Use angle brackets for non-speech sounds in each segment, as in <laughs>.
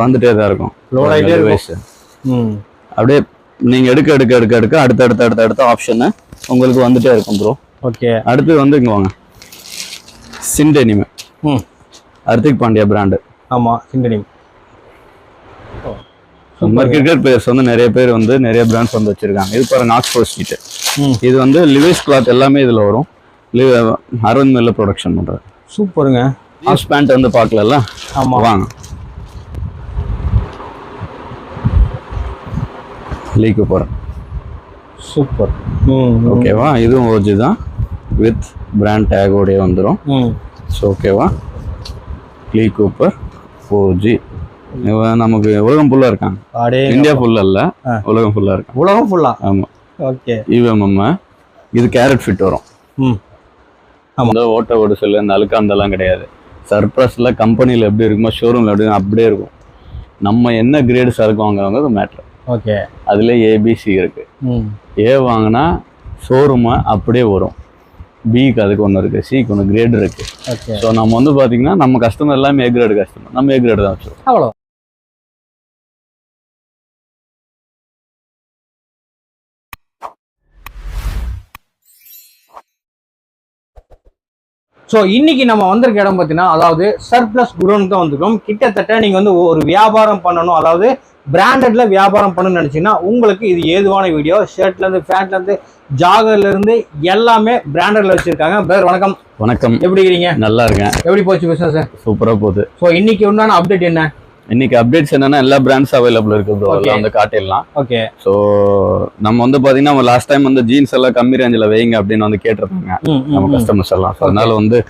வந்துட்டே தான் இருக்கும். லோட் ஆகிட்டே இருக்கும். அப்படியே நீங்க எடுக்க எடுக்க எடுக்க எடுக்க அடுத்த அடுத்த அடுத்த அடுத்த ஆப்ஷன் உங்களுக்கு வந்துட்டே இருக்கும் ப்ரோ ஓகே. அடுத்து வந்து இங்க வாங்க. சிண்டெனிமே ம். ஹர்திக் பாண்டியா பிராண்டு ஆமாம் சிண்டனிம் மாதிரி கிரிக்கெட் பிளேயர்ஸ் வந்து நிறைய பேர் வந்து நிறைய பிராண்ட்ஸ் வந்து வச்சிருக்காங்க. இது பாருங்க ஆக்ஸ்போர்ட் ஸ்ட்ரீட் இது வந்து லிவிஸ் கிளாத் எல்லாமே இதுல வரும். அரவிந்த் மில்ல ப்ரொடக்ஷன் பண்றது. சூப்பருங்க. ஜீன்ஸ் பேண்ட் வந்து பார்க்கல ஆமாம் வாங்க. லீக்கு போறேன். சூப்பர். ஓகேவா? இதுவும் ஓஜி தான். வித் பிராண்ட் டேகோடய வந்துடும் ஸோ ஓகேவா? லீ கூப்பர் ஃபோர் ஜி நமக்கு உலகம் ஃபுல்லாக இருக்காங்க இந்தியா ஃபுல்லாக இல்லை. உலகம் ஃபுல்லாக இருக்காங்க உலகம் ஃபுல்லா ஆமாம் ஓகே. இவஎம்எம் இது கேரட் ஃபிட் வரும். ம். இந்த ஓட்ட ஓடு செல்லு இந்த அழுக்காந்தெல்லாம் கிடையாது. சர்ப்ரஸில் கம்பெனியில் எப்படி இருக்குமோ ஷோரூமில் எப்படி அப்படியே இருக்கும். நம்ம என்ன கிரேடு சரக்கு வாங்குறாங்க மேட்ரு ஓகே. அதில் ஏபிசி இருக்கு. ம். ஏ வாங்கினா ஷோரூமை அப்படியே வரும். பிக்கு அதுக்கு ஒன்று இருக்குது சிக்கு ஒன்று கிரேடு இருக்கு. ஓகே ஸோ நம்ம வந்து பார்த்தீங்கன்னா நம்ம கஸ்டமர் எல்லாமே ஏ கிரேடு கஸ்டமர் நம்ம ஏ கிரேடு தான் வச்சுருக்கோம். அவ்வளோ ஸோ இன்னைக்கு நம்ம வந்திருக்க இடம் பார்த்தீங்கன்னா அதாவது சர்ப்ளஸ் குடோனுக்கு தான் வந்திருக்கோம். கிட்டத்தட்ட நீங்கள் வந்து ஒரு வியாபாரம் பண்ணணும். அதாவது பிராண்டட்ல வியாபாரம் பண்ணணும்னு நினச்சிங்கன்னா உங்களுக்கு இது ஏதுவான வீடியோ ஷர்ட்லேருந்து ஃபேண்ட்லேருந்து ஜாகர்லேருந்து எல்லாமே பிராண்டட்ல வச்சுருக்காங்க. பிரதர் வணக்கம். வணக்கம். எப்படி இருக்கிறீங்க நல்லா இருக்கேன். எப்படி போச்சு பிஸ்னஸ் சூப்பராக போகுது. ஸோ இன்னைக்கு உண்டான அப்டேட் என்ன? இன்னைக்கு அப்டேட்ஸ் என்னன்னா எல்லா பிராண்ட்ஸ் அவைலபிள் இருக்கு ப்ரோ Okay. வந்து காட்டிடலாம். ஓகே ஸோ நம்ம வந்து பார்த்தீங்கன்னா லாஸ்ட் டைம் வந்து ஜீன்ஸ் எல்லாம் கம்மி ரேஞ்சில் வைங்க அப்படின்னு வந்து கேட்டிருப்பாங்க. நம்ம கஸ்டமர்ஸ் எல்லாம். அதனால வந்து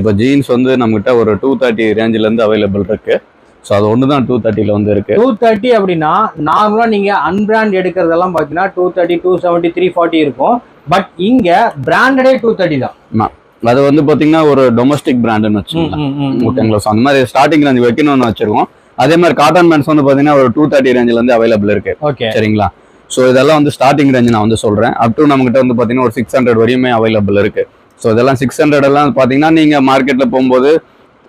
இப்போ ஜீன்ஸ் வந்து நம்மகிட்ட ஒரு டூ தேர்ட்டி ரேஞ்சிலேருந்து அவைலபிள் இருக்கு. ஸோ அது ஒன்று தான் டூ தேர்ட்டியில் வந்து இருக்கு டூ தேர்ட்டி அப்படின்னா நார்மலாக நீங்கள் அன்பிராண்ட் எடுக்கிறதெல்லாம் பார்த்தீங்கன்னா two thirty two seventy three forty இருக்கும். பட் இங்கே பிராண்டடே டூ தேர்ட்டி தான். அது வந்து பார்த்தீங்கன்னா ஒரு டொமஸ்டிக் பிராண்டுன்னு வச்சுக்கோங்களேன் ஓகேங்களா ஸோ அந்த மாதிரி ஸ்டார்டிங் ரேஞ்ச் வைக்கணும்னு வச்சிருக்கோம். அதே மாதிரி காட்டன் பேண்ட்ஸ் வந்து பார்த்தீங்கன்னா ஒரு டூ தேர்ட்டி ரேஞ்சில் வந்து அவைலபிள் இருக்கு. ஓகே சரிங்களா? ஸோ இதெல்லாம் வந்து ஸ்டார்டிங் ரேஞ்ச் நான் வந்து சொல்றேன். அப் டு நம்மகிட்ட வந்து பார்த்தீங்கன்னா ஒரு சிக்ஸ் ஹண்ட்ரட் வரையுமே அவைலபிள் இருக்கு. ஸோ இதெல்லாம் சிக்ஸ் ஹண்ட்ரட் எல்லாம் பார்த்தீங்கன்னா நீங்க மார்க்கெட்ல போகும்போது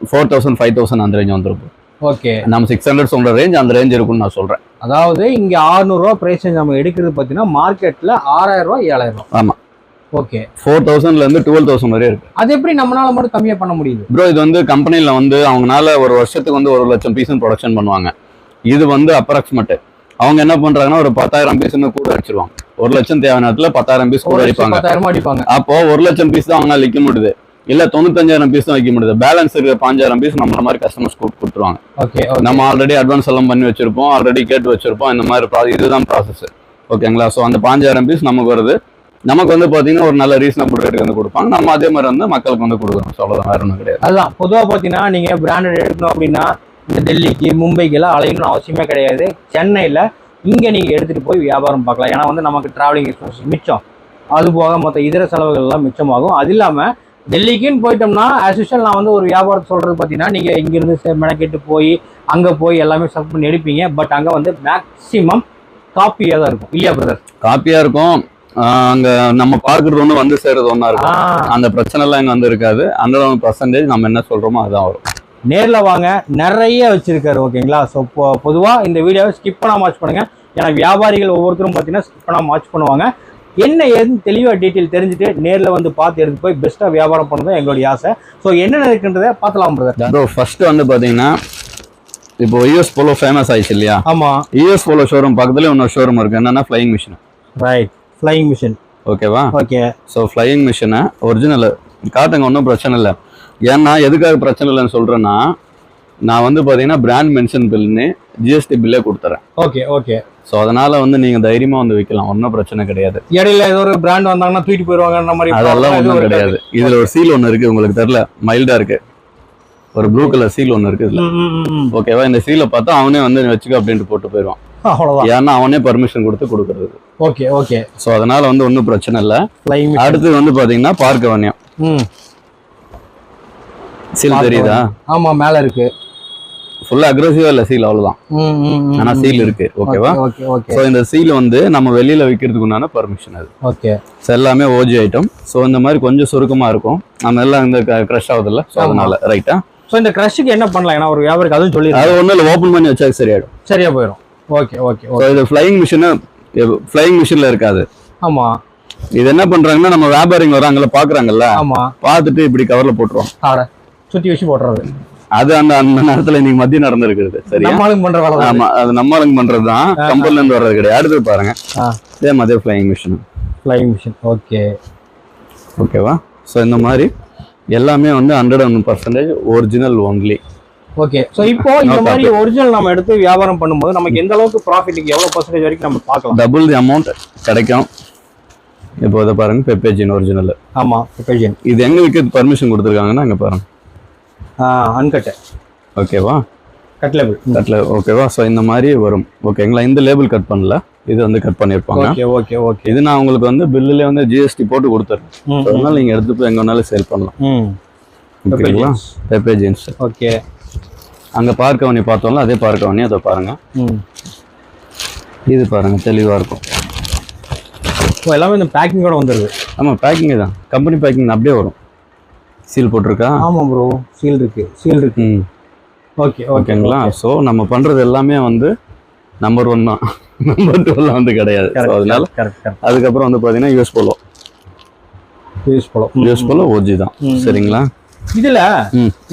ஃபோர் தௌசண்ட் ஃபைவ் தௌசண்ட் அந்த ரேஞ்ச் வந்துருக்கும் ஓகே. நம்ம சிக்ஸ் ஹண்ட்ரட் சொல்ற ரேஞ்ச் அந்த ரேஞ்ச் இருக்கும்னு நான் சொல்றேன். அதாவது இங்கே ஆறுநூறுவா ப்ரைஸ் நம்ம எடுக்கிறது பார்த்தீங்கன்னா மார்க்கெட்டில் ஆறாயிரம் ரூபா ஏழாயிரம் ரூபா ஆமா. ஓகே. ஃபோர் தௌசண்ட்ல இருந்து டுவெல் தௌசண்ட் வரையும் இருக்கு. அது எப்படி நம்மளால மட்டும் கம்மியாக பண்ண முடியுது? ப்ரோ இது வந்து கம்பெனில வந்து அவங்கனால ஒரு வருஷத்துக்கு வந்து ஒரு லட்சம் பீஸ் ப்ரொடக்ஷன் பண்ணுவாங்க. இது வந்து அப்ராக்சிமேட் அவங்க என்ன பண்றாங்கன்னா ஒரு பத்தாயிரம் பீஸ்னு கூட அடிச்சிருவாங்க. ஒரு லட்சம் தேவையான நேரத்துல பத்தாயிரம் பீஸ் கூட அடிப்பாங்க. அப்போ ஒரு லட்சம் பீஸ் தான் அவங்களால விற்க முடியுது. இல்ல தொண்ணூத்தஞ்சாயிரம் பீஸ் தான் வைக்க முடியுது. பேலன்ஸ் இருக்கிற பாஞ்சாயிரம் பீஸ் நம்மள மாதிரி கஸ்டமர்ஸ் கொடுத்துருவாங்க. ஓகே நம்ம ஆல்ரெடி அட்வான்ஸ் எல்லாம் பண்ணி வச்சிருப்போம். ஆல்ரெடி கேட்டு வச்சிருப்போம். இந்த மாதிரி இதுதான் ப்ராசஸ் ஓகேங்களா ஸோ அந்த பாஞ்சாயிரம் பீஸ் நமக்கு வருது. நமக்கு வந்து பாத்தீங்கன்னா ஒரு நல்ல ரீசனபிள் ரேட்டுக்கு வந்து கொடுப்பாங்க. நம்ம அதே மாதிரி வந்து மக்களுக்கு வந்து கொடுக்குறோம் அவ்வளோதான் வேற ஒன்றும் கிடையாது. அதுதான். பொதுவாக பார்த்தீங்கன்னா நீங்கள் பிராண்டட் எடுக்கணும் அப்படின்னா இந்த டெல்லிக்கு மும்பைக்கெல்லாம் அலையணும்னு அவசியமே கிடையாது. சென்னையில் இங்கே நீங்கள் எடுத்துகிட்டு போய் வியாபாரம் பார்க்கலாம். ஏன்னா வந்து நமக்கு டிராவலிங் எக்ஸ்பென்ஸ் மிச்சம். அது போக மற்ற இதர செலவுகள் எல்லாம் மிச்சமாகும். அது இல்லாமல் டெல்லிக்குன்னு போயிட்டோம்னா ஆஸ் யூஷுவல் நான் வந்து ஒரு வியாபாரத்தை சொல்கிறது பார்த்தீங்கன்னா நீங்கள் இங்கேருந்து மெனக்கெட்டு போய் அங்கே போய் எல்லாமே செலக்ட் பண்ணி எடுப்பீங்க. பட் அங்கே வந்து மேக்ஸிமம் காப்பியாக தான் இருக்கும். இல்லையா பிரதர் காப்பியா இருக்கும். அங்க நம்ம பார்க்கறது ஒண்ணு வந்து சேர்றது ஒண்ணா இருக்கும். அந்த பிரச்சனை எல்லாம் இங்க வந்து இருக்காது. ஹண்ட்ரட் பர்சன்டேஜ் நம்ம என்ன சொல்றோமோ அதுதான் வரும். நேரில் வாங்க. நிறைய வச்சிருக்காரு ஓகேங்களா? ஸோ பொதுவாக இந்த வீடியோவை ஸ்கிப் பண்ணாம வாட்ச் பண்ணுங்க. ஏன்னா வியாபாரிகள் ஒவ்வொருத்தரும் பார்த்தீங்கன்னா ஸ்கிப் பண்ணாம வாட்ச் பண்ணுவாங்க. என்ன ஏதுன்னு தெளிவாக டீட்டெயில் தெரிஞ்சுட்டு நேரில் வந்து பார்த்து எடுத்து போய் பெஸ்ட்டாக வியாபாரம் பண்ணணும் எங்களுடைய ஆசை. ஸோ என்னென்ன இருக்குன்றதை பார்க்கலாம் பிரதர் ப்ரோ ஃபர்ஸ்ட் வந்து பாத்தீங்கன்னா இப்போ யூஎஸ் போலோ ஃபேமஸ் ஆயிடுச்சு இல்லையா? ஆமாம் யூஎஸ் போலோ ஷோரூம் பக்கத்துல இன்னொரு ஷோரூம் இருக்கு. என்னன்னா flying machine right flying machine ஓகேவா ஓகே ஸோ ஃப்ளையிங் மிஷினை ஒரிஜினல் காட்டுங்க ஒன்றும் பிரச்சனை இல்லை. ஏன்னா எதுக்காக பிரச்சனை இல்லைன்னு சொல்றேன்னா நான் வந்து பாத்தீங்கன்னா பிராண்ட் மென்ஷன் பில்னு ஜிஎஸ்டி பில்லே கொடுத்துறேன். ஓகே ஓகே ஸோ அதனால வந்து நீங்க தைரியமா வந்து விற்கலாம் ஒன்றும் பிரச்சனை கிடையாது. இடையில ஏதோ ஒரு பிராண்ட் வந்தாங்கன்னா தூக்கிட்டு போயிடுவாங்கன்ற மாதிரி அதெல்லாம் ஒன்றும் கிடையாது. இதுல ஒரு சீல் ஒன்று இருக்கு. உங்களுக்கு தெரியல. மைல்டா இருக்கு. ஒரு ப்ளூ கலர் சீல் ஒன்று இருக்கு இதுல. ஓகேவா இந்த சீலை பார்த்தா அவனே வந்து வச்சுக்க அப்படின்ட்டு போட்டு போயிடுவான். அவ்வளோதான் ஏன்னா அவனே பர்மிஷன் கொடுத்து கொடுக்கறது. ஓகே ஓகே ஸோ அதனால வந்து ஒன்றும் பிரச்சனை இல்லை. ஃப்ளைங் மிஷின் அடுத்து வந்து பாத்தீங்கன்னா பார்க்க வண்யம் சீல் தெரியுதா? ஆமாம் மேலே இருக்கு. ஃபுல்லா அக்ரெசிவா இல்ல சீல் அவ்வளவுதான். ஆனா. சீல் இருக்கு ஓகேவா ஓகே ஓகே ஸோ இந்த சீல் வந்து நம்ம வெளியில விற்கிறதுக்கு உண்டான பர்மிஷன் அது. ஓகே எல்லாமே ஓஜி ஐட்டம் ஸோ இந்த மாதிரி கொஞ்சம் சுருக்கமா இருக்கும். நம்ம எல்லாம் இந்த க்ரஷ் ஆகுதுல்ல ஆமா. அதனால ரைட்டா ஸோ இந்த க்ரஷ்க்கு என்ன பண்ணலாம்? ஏன்னா ஒரு வியாபாரிக்கு அதுவும் சொல்லி அது ஒன்றும் இல்லை ஓப்பன் பண்ணி வச்சா சரியாயிடும். சரியா போயிடும் ஓகே ஓகே இது ஃப்ளைங் மிஷினு ஃப்ளைங் மிஷினில் இருக்காது. ஆமா. இது என்ன பண்றாங்கன்னா நம்ம வியாபாரிங்க வராங்கல்ல பாக்குறாங்கல்ல ஆமா. பார்த்துட்டு இப்படி கவர்ல போட்டுருவோம். சுத்தி வச்சு போட்டுறது. அது அந்த அந்த நேரத்துல இன்னைக்கு மதியம் நடந்திருக்கிறது. சரியா? நம்ம ஆளுங்க பண்ற வேலை ஆமா அது. நம்ம ஆளுங்க பண்றதுதான் கம்பெனில இருந்து வர்றது கிடையாது. அடுத்து பாருங்க. இதே மாதிரி flying machine flying machine okay ஓகேவா ஸோ இந்த மாதிரி எல்லாமே வந்து hundred one percentage original only okay so இப்போ இந்த மாதிரி ஒரிஜினல் நம்ம எடுத்து வியாபாரம் பண்ணும்போது நமக்கு எந்த அளவுக்கு ப்ராஃபிட்டுக்கு எவ்வளவு பர்சன்டேஜ் வரைக்கும் நம்ம பார்க்கலாம்? டபுள் தி அமௌண்ட் கிடைக்கும். இப்போ இதை பாருங்க பெப்பேஜின் ஒரிஜினல் ஆமா பெப்பேஜின் இது எங்க விற்க பர்மிஷன் கொடுத்துருக்காங்கன்னா அங்க பாருங்க. அன்கட்டு. ஓகேவா கட் லேபிள் கட்ல ஓகேவா ஸோ இந்த மாதிரி வரும். ஓகேங்களா இந்த லேபிள் கட் பண்ணல. இது வந்து கட் பண்ணியிருப்பாங்க ஓகே ஓகே ஓகே இது நான் உங்களுக்கு வந்து பில்லுல வந்து ஜிஎஸ்டி போட்டு So, அதனால நீங்க எடுத்து போய் எங்க வேணாலும் சேல் பண்ணலாம். ஓகேங்களா பெப்பே ஜீன்ஸ் ஓகே அங்க பார்க்கவனி பார்த்தோம்ல அதே பார்க்கவனி அதை பாருங்க. இது பாருங்க தெளிவா இருக்கும். எல்லாமே இந்த பேக்கிங்கோட வந்துருது. ஆமா பேக்கிங் தான். கம்பெனி பேக்கிங் அப்படியே வரும். சீல் போட்டிருக்கா? ஆமா ப்ரோ சீல் இருக்கு. சீல் இருக்கு. ஓகே ஓகேங்களா? ஸோ நம்ம பண்றது எல்லாமே வந்து நம்பர் ஒன் தான். <laughs> நம்பர் டூலாம் வந்து கிடையாது. அதனால அதுக்கப்புறம் வந்து பாத்தீங்கன்னா US Polo US Polo US Polo OG தான். சரிங்களா? இதுல.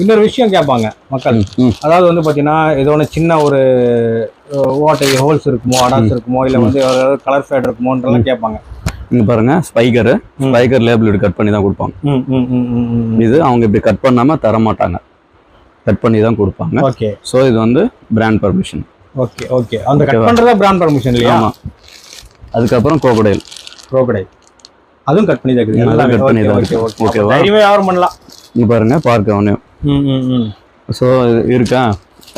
இன்னொரு விஷயம் கேட்பாங்க மக்கள். அதாவது வந்து பாத்தீங்கன்னா ஏதோ ஒன்று சின்ன ஒரு ஓட்டை ஹோல்ஸ் இருக்குமோ அடாஸ் இருக்குமோ இல்ல வந்து கலர் ஃபேட் இருக்குமோன்றலாம் கேட்பாங்க. இங்க பாருங்க ஸ்பைக்கரு ம். ஸ்பைக்கர் லேபிள் இப்படி கட் பண்ணி தான் கொடுப்பாங்க இது அவங்க இப்படி கட் பண்ணாம தர மாட்டாங்க கட் பண்ணி தான் கொடுப்பாங்க. ஓகே. ஸோ இது வந்து பிராண்ட் பர்மிஷன் ஓகே ஓகே. அந்த கட்? பண்றதா பிராண்ட் பர்மிஷன் இல்லையா? ஆமா. அதுக்கப்புறம் கோகடைல் க்ரோக்கடைல் அதுவும் கட் பண்ணி தான் இருக்குது cut பண்ணி தான் ஓகே இருக்கு. ஓகே ஓகேவா? வியாபாரம் பண்ணலாம். இங்க பாருங்க பார்க்க ஒன்று ம் ம் ம். ஸோ இருக்கா?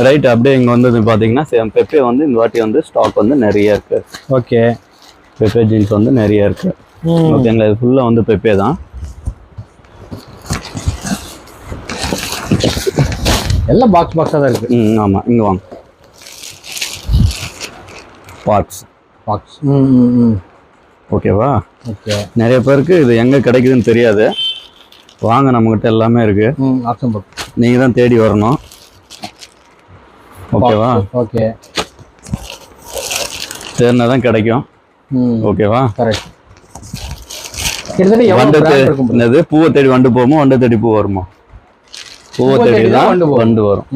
ரைட் அப்படியே இங்க வந்தது பாத்தீங்கன்னா சேம் பெப்பே வந்து இந்த வாட்டி வந்து ஸ்டாக் வந்து நிறைய இருக்கு. ஓகே. பெப்பே ஜீன்ஸ் வந்து நிறைய இருக்கு. ஓகேங்களா இது ஃபுல்லா வந்து பெப்பே தான். எல்லாம் பாக்ஸ் பாக்ஸாக தான் இருக்கு. ம் ஆமா இங்க வாங்க. பார்ட்ஸ் பாக்ஸ் ம் ம் ஓகேவா ஓகே நிறைய பேருக்கு இது எங்க கிடைக்குதுன்னு தெரியாது. வாங்க நம்மகிட்ட எல்லாமே இருக்கு. ம் ஆப்ஷன் பாக்ஸ் நீங்க தான் தேடி வரணும். ஓகேவா ஓகே தேடினா தான் கிடைக்கும். ஓகேவா? கரெக்ட்? என்னது? பூவை தேடி வண்டு போகுமோ வண்டை தேடி பூ வருமா? பூவை தேடி தான் வண்டு வரும்.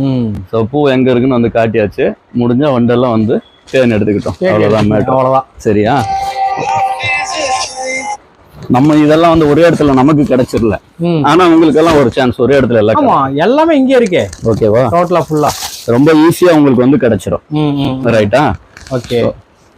ஸோ பூ எங்க இருக்குன்னு வந்து காட்டியாச்சு. முடிஞ்சா வண்டெல்லாம் வந்து தேன் எடுத்துக்கிட்டோம். அவ்வளவுதான் மேட்டர் அவ்வளோதான் சரியா? நம்ம இதெல்லாம் வந்து ஒரே இடத்துல நமக்கு கிடைச்சிடல. ஆனா உங்களுக்கெல்லாம் ஒரு சான்ஸ் ஒரே இடத்துல எல்லாம் எல்லாமே இங்கே இருக்கே. ஓகேவா? டோட்டலா ஃபுல்லா ரொம்ப ஈஸியா உங்களுக்கு வந்து கிடைச்சிரும். ரைட்டா ஓகே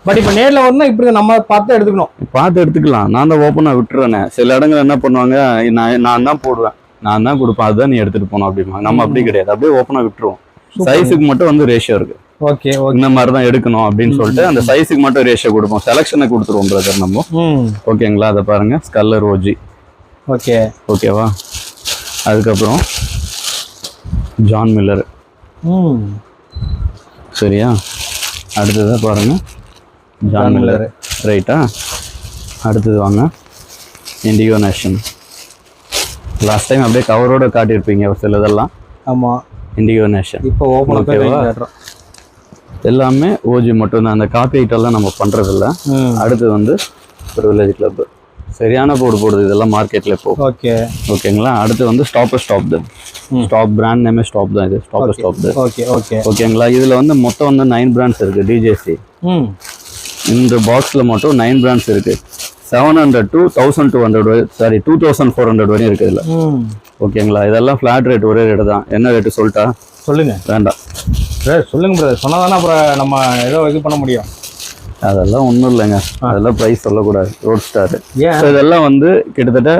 பட் இப்போ நேர்ல வரணும் இப்படி நம்ம பார்த்து எடுத்துக்கணும். பார்த்து எடுத்துக்கலாம். நான் தான் ஓப்பனாக விட்டுறேனே. சில இடங்கள் என்ன பண்ணுவாங்க நான் நான் தான் போடுவேன். நான் தான் கொடுப்பேன். அதுதான் நீ எடுத்துட்டு போகணும் அப்படிமா நம்ம அப்படி கிடையாது. அப்படியே ஓப்பனாக விட்டுருவோம். சைஸுக்கு மட்டும் வந்து ரேஷியோ இருக்கு. ஓகே இந்த மாதிரி தான் எடுக்கணும் அப்படின்னு சொல்லிட்டு அந்த சைஸுக்கு மட்டும் ரேஷியோ கொடுப்போம். செலெக்ஷனை கொடுத்துருவோம் பிரதர் நம்ம. ஓகேங்களா அதை பாருங்க. ஸ்கல்லர் ஓஜி ஓகே ஓகேவா அதுக்கப்புறம் ஜான் மில்லர் சரியா? அடுத்ததா பாருங்க. ஜான் மில்லர் ரைட்டா? அடுத்தது வாங்க. இண்டிகோ நேஷன் லாஸ்ட் டைம் அப்படியே கவரோட காட்டியிருப்பீங்க ஒரு சிலதெல்லாம் ஆமா. இண்டிகோ நேஷன் இப்போ ஓப்பன் ஓகேவா? எல்லாமே ஓஜி மட்டும்தான் அந்த காப்பி ஐட்டம்லாம் நம்ம பண்றதில்ல. ம். அடுத்து வந்து ப்ரிவிலேஜ் கிளப் சரியான போர்டு போடுது. இதெல்லாம் மார்க்கெட்ல இப்போ. ஓகே. ஓகேங்களா? அடுத்து வந்து ஸ்டாப் ஸ்டாப் தான். ஸ்டாப் பிராண்ட் நேமே ஸ்டாப் தான் இது. Stop stop okay. ஓகே ஓகேங்களா? இதுல வந்து மொத்தம் வந்து நைன் பிராண்ட்ஸ் இருக்கு. டிஜேசி இந்த பாக்ஸ்ல மட்டும் நைன் பிராண்ட்ஸ் இருக்கு. Seven hundred to thousand two hundred sorry two thousand four hundred வரையும் இருக்கு இதுல. ம். ஓகேங்களா இதெல்லாம் ஃபிளாட் ரேட் ஒரே ரேட்டு தான். என்ன ரேட்டு சொல்லிட்டா? சொல்லுங்க. வேண்டாம். பிரதர் சொல்லுங்க பிரதர் சொன்னாதானே அப்புறம் நம்ம ஏதோ இது பண்ண முடியும். அதெல்லாம் ஒன்றும் இல்லைங்க. அதெல்லாம் ப்ரைஸ் சொல்லக்கூடாது. ரோட் ஸ்டார் ஸோ இதெல்லாம் வந்து கிட்டத்தட்ட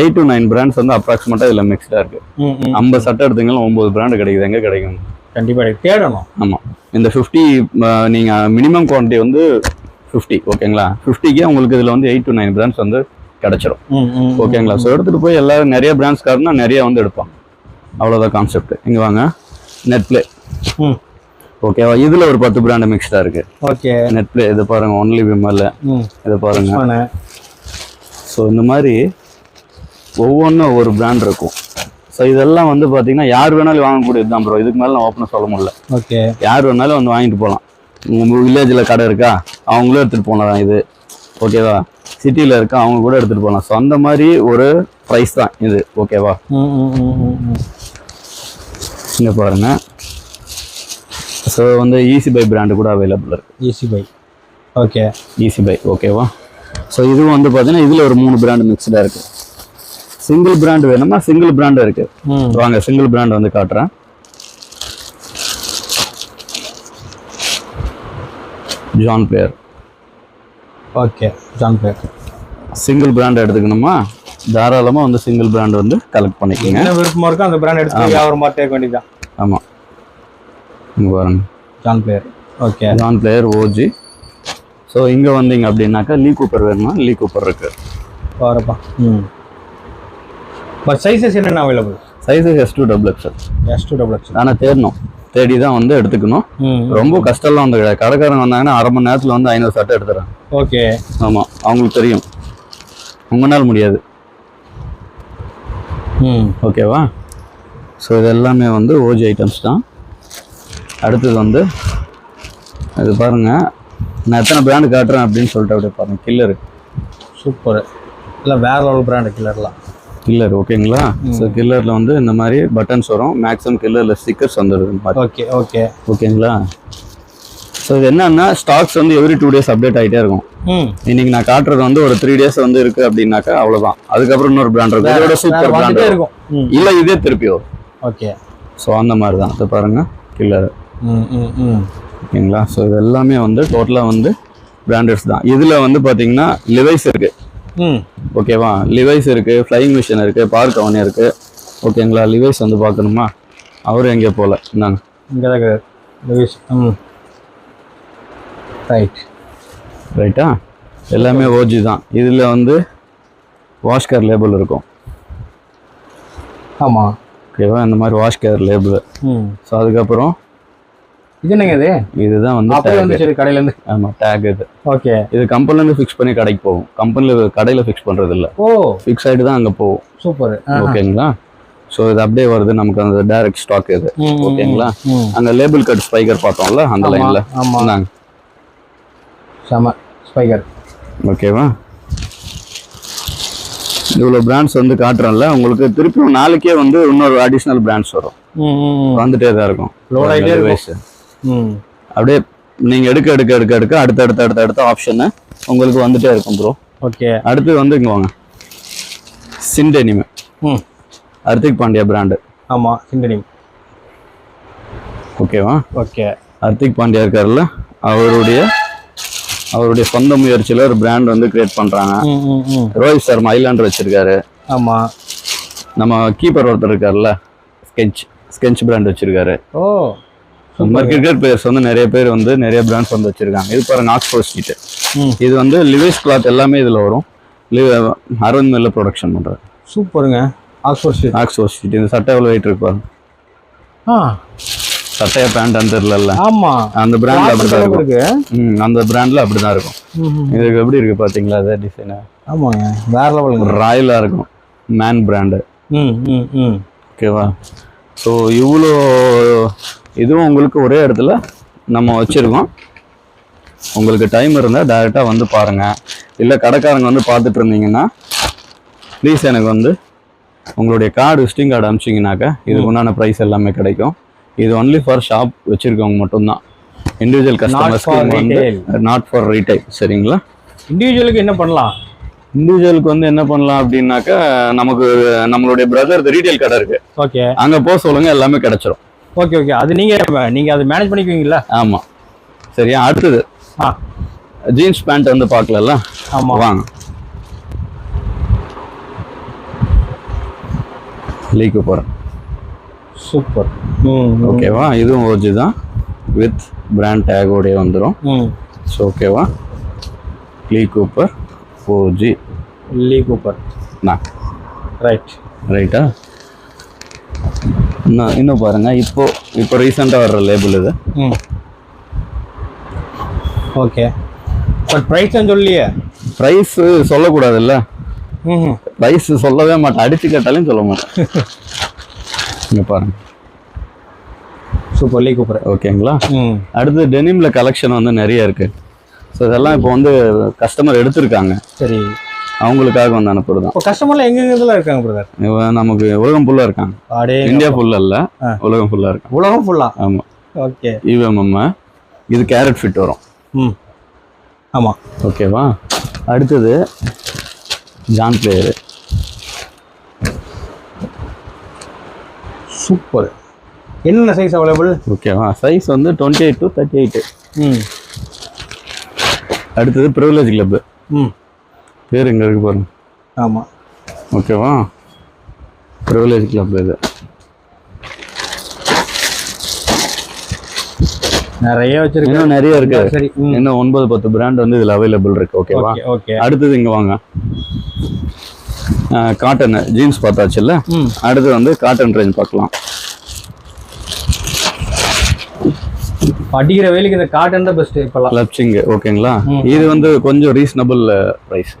எயிட் டு நைன் பிராண்ட்ஸ் வந்து அப்ராக்சிமேட்டாக இதில் மிக்ஸ்டாக இருக்கு. ம் ம். ஐம்பது சட்டை எடுத்தீங்கன்னா ஒம்பது பிராண்டு கிடைக்குது. எங்கே கிடைக்கும்? கண்டிப்பா எனக்கு தேடணும். ஆமாம் இந்த ஃபிஃப்டி நீங்கள் மினிமம் குவான்டிட்டி வந்து ஃபிஃப்டி ஓகேங்களா ஃபிஃப்டிக்கே உங்களுக்கு இதில் வந்து எயிட் டு நைன் பிராண்ட்ஸ் வந்து கிடைச்சிரும். ஓகேங்களா ஸோ எடுத்துகிட்டு போய் எல்லாரும் நிறைய பிராண்ட்ஸ் காரணம் நிறைய வந்து எடுப்பாங்க. அவ்வளோதான் கான்செப்ட் இங்கே வாங்க. நெட்ப்ளே ம். ஓகேவா இதில் ஒரு பத்து பிராண்டு மிக்ஸ்டாக இருக்கு. ஓகே. நெட்ப்ளே இது பாருங்க ஒன்லி விமல் ம். இது பாருங்க. ஸோ இந்த மாதிரி ஒவ்வொன்றும் ஒரு பிராண்ட் இருக்கும். ஸோ ஸோ இதெல்லாம் வந்து பார்த்தீங்கன்னா யார் வேணாலும் வாங்கக்கூடியது தான் ப்ரோ இதுக்கு மேலே நான் ஓப்பனாக சொல்ல முடியல. ஓகே. யார் வேணாலும் வந்து வாங்கிட்டு போகலாம் உங்கள் வில்லேஜில் கடை இருக்கா? அவங்களும் எடுத்துகிட்டு போகலாம் இது. ஓகேவா சிட்டியில் இருக்கா? அவங்க கூட எடுத்துகிட்டு போகலாம் ஸோ அந்த மாதிரி ஒரு ப்ரைஸ் தான் இது. ஓகேவா இங்கே பாருங்கள் ஸோ வந்து ஈஸி பை பிராண்டு கூட அவைலபிள் இருக்கு. Easy buy okay easy buy ஓகேவா ஸோ இதுவும் வந்து பார்த்தீங்கன்னா இதில் ஒரு மூணு பிராண்டு மிக்ஸ்டாக இருக்குது சிங்கிள் பிராண்ட் வேணுமா? சிங்கிள் பிராண்டு இருக்குது வாங்க சிங்கிள் பிராண்ட் வந்து காட்டுறேன். John Player. Okay John Player single brand எடுத்துக்கணுமா? தாராளமாக வந்து சிங்கிள் பிராண்ட் வந்து கலெக்ட் பண்ணிக்கோங்க. என்ன விருப்பமா இருக்கோ அந்த பிராண்ட் எடுத்து வியாபாரம் பார்த்து இருக்க வேண்டியதுதான். ஆமாம் இங்கே பாருங்க. John Player okay. John Player OG so இங்கே வந்தீங்க அப்படின்னாக்கா லீ கூப்பர் வேணுமா? லீ கூப்பர் இருக்குது பாருப்பா. ம். பட் சைஸஸ் என்னென்ன available sizes S to double XL S to double X ஆனால் தேடணும். தேடி தான் வந்து எடுத்துக்கணும். ரொம்ப கஷ்டம்லாம் வந்து கிடையாது. கடைக்காரங்க வந்தாங்கன்னா அரை மணி நேரத்தில் வந்து ஐநூறு சட்டை எடுத்துறேன் ஓகே. ஆமாம் அவங்களுக்கு தெரியும். உங்களால் முடியாது. ம். ஓகேவா? ஸோ இது எல்லாமே வந்து ஓஜி ஐட்டம்ஸ் தான். அடுத்தது வந்து இது பாருங்க. நான் எத்தனை பிராண்டு காட்டுறேன் அப்படின்னு சொல்லிட்டு அப்படியே பாருங்க. Killer super. இல்லை வேற லெவல் பிராண்டு கில்லர்லாம் கில்லர் ஓகேங்களா ஸோ கில்லரில் வந்து இந்த மாதிரி பட்டன்ஸ் வரும். மேக்ஸிமம் கில்லரில் ஸ்டிக்கர்ஸ் வந்துடுது ஓகே ஓகே ஓகேங்களா ஸோ இது என்னன்னா ஸ்டாக்ஸ் வந்து எவ்ரி டூ டேஸ் அப்டேட் ஆகிட்டே இருக்கும். இன்னைக்கு நான் காட்டுறது வந்து ஒரு த்ரீ டேஸ் வந்து இருக்கு அப்படின்னாக்கா அவ்வளோதான் அதுக்கப்புறம் இன்னொரு பிராண்ட் இருக்கும். இதோட சூப்பர் பிராண்ட் இருக்கும். இல்லை இதே திருப்பி வரும். ஓகே ஸோ அந்த மாதிரி தான் இது பாருங்க கில்லர் ஓகேங்களா? ஸோ இது எல்லாமே வந்து டோட்டலாக வந்து பிராண்டட்ஸ் தான். இதில் வந்து பார்த்தீங்கன்னா லிவைஸ் இருக்குது ஓகேவா? லிவைஸ் இருக்குது ஃப்ளைங் மிஷின் இருக்குது பார்க் அவனே இருக்குது ஓகேங்களா லிவைஸ் வந்து பார்க்கணுமா? அவரும் எங்கேயோ போகல இந்தாங்க. இங்கே தான் லூயிஸ் ம். ரைட் ரைட்டா எல்லாமே ஓஜி தான். இதில் வந்து வாஷ்கர் லேபிள் இருக்கும். ஆமாம் ஓகேவா? இந்த மாதிரி வாஷ்கர் லேபிள் ம். ஸோ அதுக்கப்புறம் இது என்னங்க இது? இதுதான் வந்து அப்படியே tag. வந்து சரி கடையிலேருந்து. ஆமாம் டேக் இது. ஓகே இது கம்பெனிலேருந்து ஃபிக்ஸ் பண்ணி கடைக்கு போகும். கம்பெனியில் கடையில் ஃபிக்ஸ் பண்ணுறது இல்லை ஓ. ஃபிக்ஸ் ஆகிட்டு தான் அங்கே போகும். சூப்பர் ஓகேங்களா ஸோ இது அப்படியே வருது. நமக்கு அந்த டைரக்ட் ஸ்டாக் இது. ஓகேங்களா அங்கே லேபிள் கட் ஸ்பைக்கர் பார்த்தோம்ல அந்த லைனில் ஆமா. இந்தாங்க. செம ஸ்பைக்கர் ஓகேவா இவ்வளோ பிராண்ட்ஸ் வந்து காட்டுறேன்ல உங்களுக்கு திருப்பியும் நாளைக்கே வந்து இன்னொரு அடிஷ்னல் பிராண்ட்ஸ் வரும். வந்துட்டே தான் இருக்கும். Load ஆயிட்டே இருக்கும். அப்படியே நீங்க எடுக்க எடுக்க எடுக்க எடுக்க அடுத்த அடுத்த அடுத்த அடுத்த ஆப்ஷனு உங்களுக்கு வந்துட்டே இருக்கும் ப்ரோ ஓகே. அடுத்து வந்து இங்க வாங்க. சிண்டெனிமே ம். ஹர்திக் பாண்டியா பிராண்டு ஆமாம் சிண்டனிங் ஓகேவா ஓகே. ஹர்திக் பாண்டியா இருக்காருல்ல? அவருடைய அவருடைய சொந்த முயற்சியில் ஒரு பிராண்ட் வந்து கிரியேட் ம் ரோஹித் சர்மா ஐலாண்டர் வச்சிருக்காரு. ஆமாம் நம்ம கீப்பர் ஒருத்தர் இருக்காருல்ல? ஸ்கெச் ஸ்கெச் பிராண்ட் வச்சிருக்காரு. ஓ. இந்த மாதிரி கிரிக்கெட் பிளேயர்ஸ் வந்து நிறைய பேர் வந்து நிறைய பிராண்ட்ஸ் வந்து வச்சிருக்காங்க. இது பாருங்க ஆக்ஸ்போர்ட் ம். இது வந்து லிவைஸ் கிளாத் எல்லாமே இதுல வரும். அரவிந்த் மில்ல ப்ரொடக்ஷன் பண்றாரு. சூப்பருங்க. ஆக்ஸ்போர்ட் ஸ்ட்ரீட் ஆக்ஸ்போர்ட் ஸ்ட்ரீட் இந்த சட்டை எவ்வளோ வெயிட் இருக்கு பாருங்க. ஆ. சட்டையா பேண்ட் தெரியல ஆமாம் அந்த பிராண்ட்ல அப்படிதான் இருக்கும். அந்த பிராண்ட்ல அப்படிதான் இருக்கும். இதுக்கு எப்படி இருக்கு பாத்தீங்களா அதே டிசைனு ஆமாங்க. வேற லெவலுங்க ராயலா இருக்கும். மேன் பிராண்டு ம் ம் ம். ஓகேவா ஸோ இவ்வளோ இதுவும் உங்களுக்கு ஒரே இடத்துல நம்ம வச்சிருக்கோம். உங்களுக்கு டைம் இருந்தால் டைரெக்டாக வந்து பாருங்க. இல்லை கடைக்காரங்க வந்து பார்த்துட்டு இருந்தீங்கன்னா ப்ளீஸ் எனக்கு வந்து உங்களுடைய கார்டு விசிட்டிங் கார்டு அனுப்பிச்சிங்கனாக்கா இதுக்கு உண்டான ப்ரைஸ் எல்லாமே கிடைக்கும். இது ஒன்லி ஃபார் ஷாப் வச்சிருக்கவங்க மட்டும்தான். இண்டிவிஜுவல் கஸ்டமர்ஸ்க்கு வந்து. நாட் ஃபார் ரீட்டைல் சரிங்களா? இண்டிவிஜுவலுக்கு என்ன பண்ணலாம்? இண்டிவிஜுவலுக்கு வந்து என்ன பண்ணலாம் அப்படின்னாக்கா நமக்கு நம்மளுடைய பிரதர் ரீட்டைல் கடை இருக்கு. ஓகே அங்கே போக சொல்லுங்க எல்லாமே கிடைச்சிரும். Okay okay. அது நீங்க நீங்க அதை மேனேஜ் பண்ணிக்குவீங்களா ஆமாம் சரியா? அடுத்தது. ஆ. ஜீன்ஸ் பேண்ட் வந்து பார்க்கலல்ல? ஆமா. வாங்க. லீக்கு போகிறேன் சூப்பர். ஓகேவா இதுவும் ஓஜி தான். வித் பிராண்ட் டேகோடைய வந்துடும் ம். ஸோ ஓகேவா Lee Cooper OG Lee Cooper நான் ரைட் ரைட்டா இன்னும் இன்னும் பாருங்க. இப்போ இப்போ ரீசெண்டாக வர்ற லேபிள் இது. ம். ஓகே பட் ப்ரைஸ் சொல்லியே ப்ரைஸ் சொல்லக்கூடாதுல்ல. ம் ப்ரைஸ் சொல்லவே மாட்டேன். அடிச்சு கேட்டாலும் சொல்ல மாட்டேன். இங்க பாருங்க. சூப்பர். லீ கூப்பர் ஓகேங்களா அடுத்து டெனிம்ல கலெக்ஷன் வந்து நிறைய இருக்கு. ஸோ இதெல்லாம் இப்போ வந்து கஸ்டமர் எடுத்திருக்காங்க. சரி. அவங்களுக்காக வந்து அனுப்புறது தான். கஸ்டமர்லாம் எங்கெங்கெல்லாம் இருக்காங்க பிரதர் நமக்கு உலகம் ஃபுல்லா இருக்காங்க. இந்தியா ஃபுல்லா இல்ல. உலகம் ஃபுல்லா இருக்காங்க உலகம் ஃபுல்லா ஆமா. ஓகே இவம் இது கேரட் ஃபிட் வரும். ம். ஆமாம் ஓகேவா அடுத்தது ஜான் பிளேயரு சூப்பர் என்னென்ன சைஸ் அவைலபிள் ஓகேவா சைஸ் வந்து twenty eight to thirty eight ம். அடுத்தது ப்ரிவிலேஜ் கிளப்பு ம். பேர் எங்க இருக்கு பாருங்க. ஆமாம் ஓகேவா? ப்ரிவிலேஜ் கிளப் இது. நிறைய வச்சிருக்கேன் இன்னும் நிறைய இருக்கு. சரி இன்னும் ஒன்பது பத்து பிராண்ட் வந்து இதுல அவைலபிள் இருக்கு. ஓகேவா ஓகே அடுத்தது இங்க வாங்க. காட்டன் ஜீன்ஸ் பார்த்தாச்சுல்ல? அடுத்து வந்து காட்டன் ரேஞ்ச் பார்க்கலாம். அடிக்கிற வேலைக்கு இந்த காட்டன் தான் பெஸ்ட் இப்போல்லாம். லப்சிங் ஓகேங்களா. இது வந்து கொஞ்சம் ரீசனபிள் ப்ரைஸ்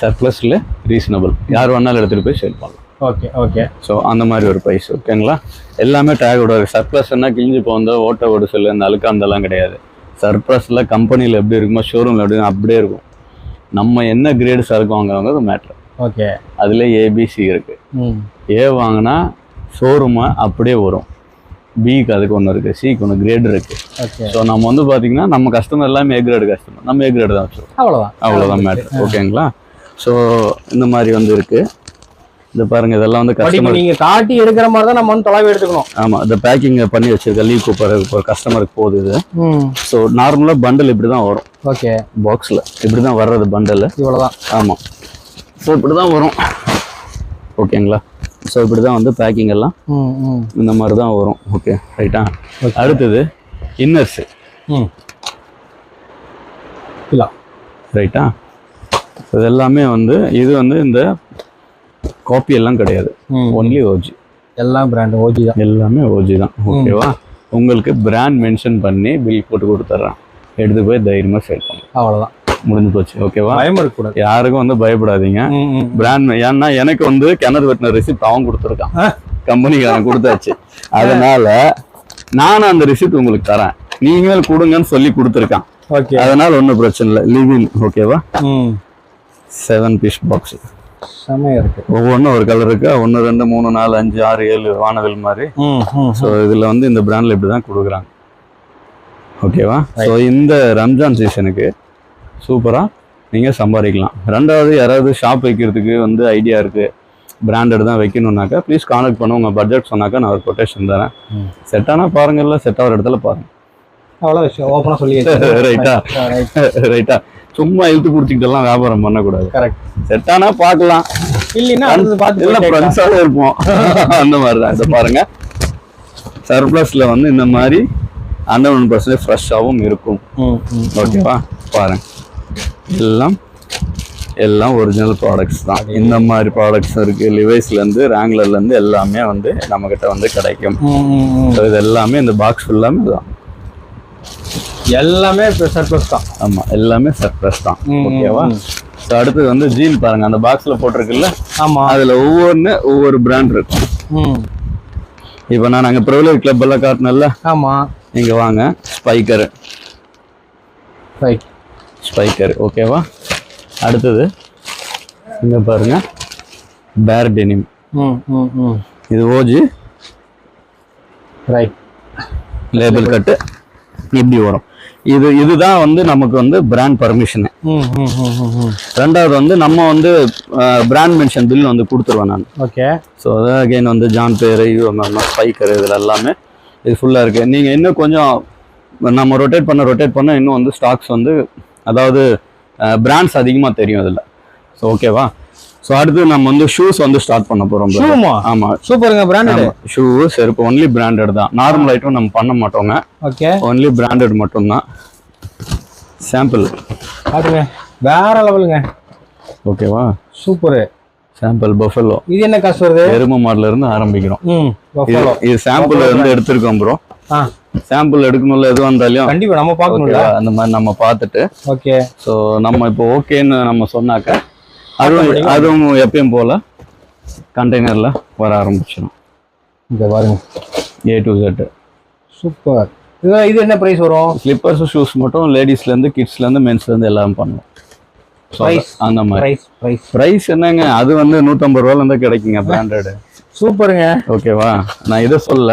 சர்ப்ளஸ்ல ரீசனபிள் யார் வேணாலும் எடுத்துட்டு போய் சேல் பண்ணலாம். ஓகே ஓகே ஸோ அந்த மாதிரி ஒரு ப்ரைஸ் ஓகேங்களா எல்லாமே டேகோட சர்ப்ளஸ்னா கிழிஞ்சு போந்த ஓட்ட ஓடு செல்லு இந்த அழுக்காந்தெல்லாம் கிடையாது. சர்ப்ளஸில் கம்பெனியில் எப்படி இருக்குமோ ஷோரூமில் எப்படி இருக்குமோ அப்படியே இருக்கும். நம்ம என்ன கிரேடு சரக்கு வாங்குறவங்க மேட்ரு ஓகே அதில் ஏபிசி இருக்குது ஏ வாங்கினா ஷோரூமை அப்படியே வரும். பிக்கு அதுக்கு ஒன்று இருக்குது சிக்கு ஒன்று கிரேடு இருக்குது ஸோ நம்ம வந்து பார்த்தீங்கன்னா நம்ம கஸ்டமர் எல்லாமே ஏ கிரேடு கஸ்டமர் நம்ம ஏ கிரேடு தான் வச்சுருக்கோம். அவ்வளோதான் அவ்வளோதான் மேட்ரு ஓகேங்களா ஸோ இந்த மாதிரி வந்து இருக்கு. இது பாருங்க இதெல்லாம் வந்து கஸ்டமர் நீங்க காட்டி எடுக்கிற மாதிரி தான் நம்ம வந்து தொலைவு எடுத்துக்கணும். ஆமாம் இந்த பேக்கிங் பண்ணி வச்சிருக்க லீவ் கூப்பர் இப்போ கஸ்டமருக்கு போகுது இது. ஸோ நார்மலாக பண்டல் இப்படி தான் வரும். ஓகே பாக்ஸில் இப்படி தான் வர்றது பண்டல் இவ்வளோதான் ஆமாம் ஸோ இப்படி தான் வரும். ஓகேங்களா ஸோ இப்படி தான் வந்து பேக்கிங் எல்லாம் இந்த மாதிரி தான் வரும். ஓகே ரைட்டா. அடுத்தது இன்னர்ஸு ரைட்டா இது எல்லாமே வந்து இது வந்து இந்த காப்பி எல்லாம் கிடையாது. ஒன்லி ஓஜி எல்லாம் பிராண்ட் ஓஜி தான். எல்லாமே ஓஜி தான். ஓகேவா உங்களுக்கு பிராண்ட் மென்ஷன் பண்ணி பில் போட்டு கொடுத்துட்றேன் எடுத்து போய் தைரியமாக சேல் பண்ணுங்க அவ்வளோதான் முடிஞ்சு போச்சு. ஓகேவா பயம் இருக்கக்கூடாது. யாருக்கும் வந்து பயப்படாதீங்க. பிராண்ட் ஏன்னா எனக்கு வந்து கிணறு வெட்டின ரெசிப்ட் அவன் கொடுத்துருக்கான். கம்பெனிக்காரன் கொடுத்தாச்சு. அதனால நானும் அந்த ரிசிப்ட் உங்களுக்கு தரேன். நீங்கள் கொடுங்கன்னு சொல்லி கொடுத்துருக்கான். ஓகே அதனால ஒன்றும் பிரச்சனை இல்லை. லிவின் ஓகேவா செவன் பீஸ் பாக்ஸ் செமையாக இருக்கு. ஒவ்வொன்றும் ஒரு கலர் இருக்கு. ஒன்று ரெண்டு மூணு நாலு அஞ்சு ஆறு ஏழு வானவில் மாதிரி. ஸோ இதில் வந்து இந்த பிராண்டில் இப்படி தான் கொடுக்குறாங்க ஓகேவா ஸோ இந்த ரம்ஜான் சீசனுக்கு சூப்பராக நீங்கள் சம்பாதிக்கலாம். ரெண்டாவது யாராவது ஷாப் வைக்கிறதுக்கு வந்து ஐடியா இருக்குது பிராண்டட் தான் வைக்கணுன்னாக்கா ப்ளீஸ் கான்டாக்ட் பண்ண உங்கள் பட்ஜெட் சொன்னாக்கா நான் ஒரு கொட்டேஷன் தரேன். செட் ஆனால் பாருங்கல்ல செட் ஆகிற இடத்துல பாருங்க. அவ்வளோ விஷயம். ஓப்பனாக சொல்லி ரைட்டா ரைட் ரைட்டா சும்மா இழுத்து பிடிச்சிக்கிட்டெல்லாம் வியாபாரம் பண்ணக்கூடாது. கரெக்ட் செட் ஆனால் பார்க்கலாம். இல்லைன்னா. ஃப்ரெண்ட்ஸாக இருப்போம். அந்த மாதிரி தான் இதை பாருங்க. சர்ப்ளஸில் வந்து இந்த மாதிரி ஹண்ட்ரட் ஒன் பர்சன்டேஜ் ஃப்ரெஷ்ஷாகவும் இருக்கும். ஓகேவா பாருங்க. எல்லாம் எல்லாம் ஒரிஜினல் ப்ராடக்ட்ஸ் தான். இந்த மாதிரி ப்ராடக்ட்ஸ் இருக்கு. லிவைஸ்லேருந்து ரேங்லர்லேருந்து எல்லாமே வந்து நம்மக்கிட்ட வந்து கிடைக்கும். ஸோ இது எல்லாமே இந்த பாக்ஸ் ஃபுல்லாமே தான் எல்லாமே சர்ப்ளஸ் தான். ஆமாம் எல்லாமே சர்ப்ளஸ் தான். ஓகேவா. ஸோ அடுத்தது வந்து ஜீன் பாருங்க. அந்த பாக்ஸில் போட்டிருக்குல்ல? ஆமாம் அதில் ஒவ்வொன்று ஒவ்வொரு பிராண்ட் இருக்கும். ம். இப்போ நான் அங்கே ப்ரிவிலேஜ் கிளப் எல்லாம் காட்டினேன்ல? ஆமாம் இங்கே வாங்க. ஸ்பைக்கர் ஸ்பைக்கர் ஓகேவா? அடுத்தது இங்கே பாருங்க. பேர் டெனிம் ம் ம் ம். இது ஓஜி ரைட் லேபிள் கட்டு இப்படி வரும். இது இதுதான் வந்து நமக்கு வந்து பிராண்ட் பர்மிஷனு ரெண்டாவது வந்து நம்ம வந்து பிராண்ட் மென்ஷன் பில் வந்து கொடுத்துருவேன் நான். ஓகே. ஸோ அதான் அகைன் வந்து ஜான் பேர் ஸ்பைக்கர் இதில் எல்லாமே இது ஃபுல்லாக இருக்குது நீங்கள் இன்னும் கொஞ்சம் நம்ம ரொட்டேட் பண்ண ரொட்டேட் பண்ண இன்னும் வந்து ஸ்டாக்ஸ் வந்து அதாவது பிராண்ட்ஸ் அதிகமாக தெரியும் இதில். ஸோ ஓகேவா ஸோ அடுத்து நம்ம வந்து ஷூஸ் வந்து ஸ்டார்ட் பண்ண போகிறோம் ஷூமா ஆமாம் சூப்பருங்க பிராண்டட் ஷூ செருப்பு ஒன்லி பிராண்டட் தான். நார்மல் ஐட்டம் நம்ம பண்ண மாட்டோங்க. ஓகே ஒன்லி பிராண்டட் மட்டும்தான் சாம்பிள் பாருங்க வேற லெவலுங்க. ஓகேவா சூப்பரு சாம்பிள் பஃபலோ இது என்ன காசு வருது? எரும மாடுல இருந்து ஆரம்பிக்கிறோம். இது சாம்பிள் வந்து எடுத்திருக்கோம் ப்ரோ சாம்பிள் எடுக்கணும்ல எது வந்தாலும். கண்டிப்பா நம்ம பார்க்கணும்ல. ஓகேவா அந்த மாதிரி நம்ம பார்த்துட்டு. ஓகே ஸோ நம்ம இப்போ ஓகேன்னு நம்ம சொன்னாக்க அதுவும் அதுவும் எப்பயும் போல கண்டெய்னர்ல வர ஆரம்பிச்சிடும் இந்த பாருங்க. A to Z super. இது இது என்ன ப்ரைஸ் வரும்? ஸ்லிப்பர்ஸ் ஷூஸ் மட்டும் லேடிஸ்லேருந்து கிட்ஸ்லேருந்து மென்ஸ்லேருந்து எல்லாம் பண்ணுவோம். Price. அந்த மாதிரி. ப்ரைஸ் ப்ரைஸ் ப்ரைஸ் என்னங்க? அது வந்து நூற்றம்பது ரூபாலேருந்து கிடைக்குங்க பிராண்டடு சூப்பருங்க. ஓகேவா நான் இதை சொல்ல.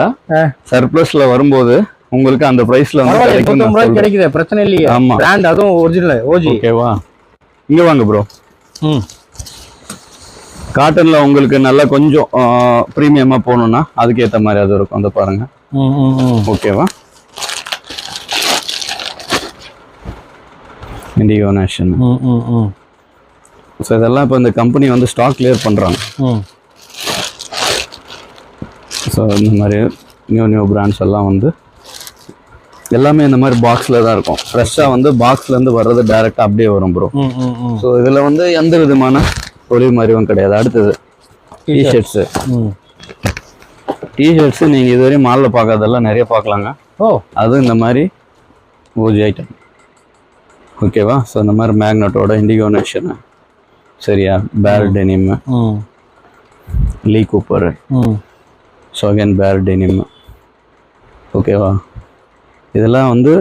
சர்ப்ளஸ்ல வரும்போது உங்களுக்கு அந்த பிரைஸ்ல வந்து கிடைக்குது பிரச்சனை இல்லையே. ஆமா. பிராண்ட் அதுவும் ஒரிஜினல் ஓஜி ஓகேவா இங்க வாங்க ப்ரோ காட்டன்ல உங்களுக்கு நல்லா கொஞ்சம் ப்ரீமியமா போகணும்னா அதுக்கு ஏத்த மாதிரி அது இருக்கும். அந்த பாருங்க. ம் ம் ம். ஓகேவா இண்டிகோ நேஷன். ஸோ இதெல்லாம் இப்போ இந்த கம்பெனி வந்து ஸ்டாக் கிளியர் பண்றாங்க. ம். ஸோ இந்த மாதிரி நியூ நியூ பிராண்ட்ஸ் எல்லாம் வந்து எல்லாமே இந்த மாதிரி பாக்ஸில் தான் இருக்கும். ஃப்ரெஷ்ஷாக வந்து பாக்ஸ்லேருந்து வர்றது டைரெக்டாக அப்படியே வரும் ப்ரோ ஸோ இதில் வந்து எந்த விதமான தொழில் மாதிரியும் கிடையாது. அடுத்தது டிஷர்ட்ஸு டிஷர்ட்ஸு நீங்கள் இதுவரையும் மாலில் பார்க்காதெல்லாம் நிறைய பார்க்கலாங்க. ஓ. அது இந்த மாதிரி ஓஜி ஐட்டம் ஓகேவா ஸோ இந்த மாதிரி மேக்னட்டோட இண்டிகோ நேஷனு சரியா? பேர் டெனிம் லீ கூப்பர் ம். ஸோ அகைன் பேர் டெனிம் ஓகேவா இதெல்லாம் வந்து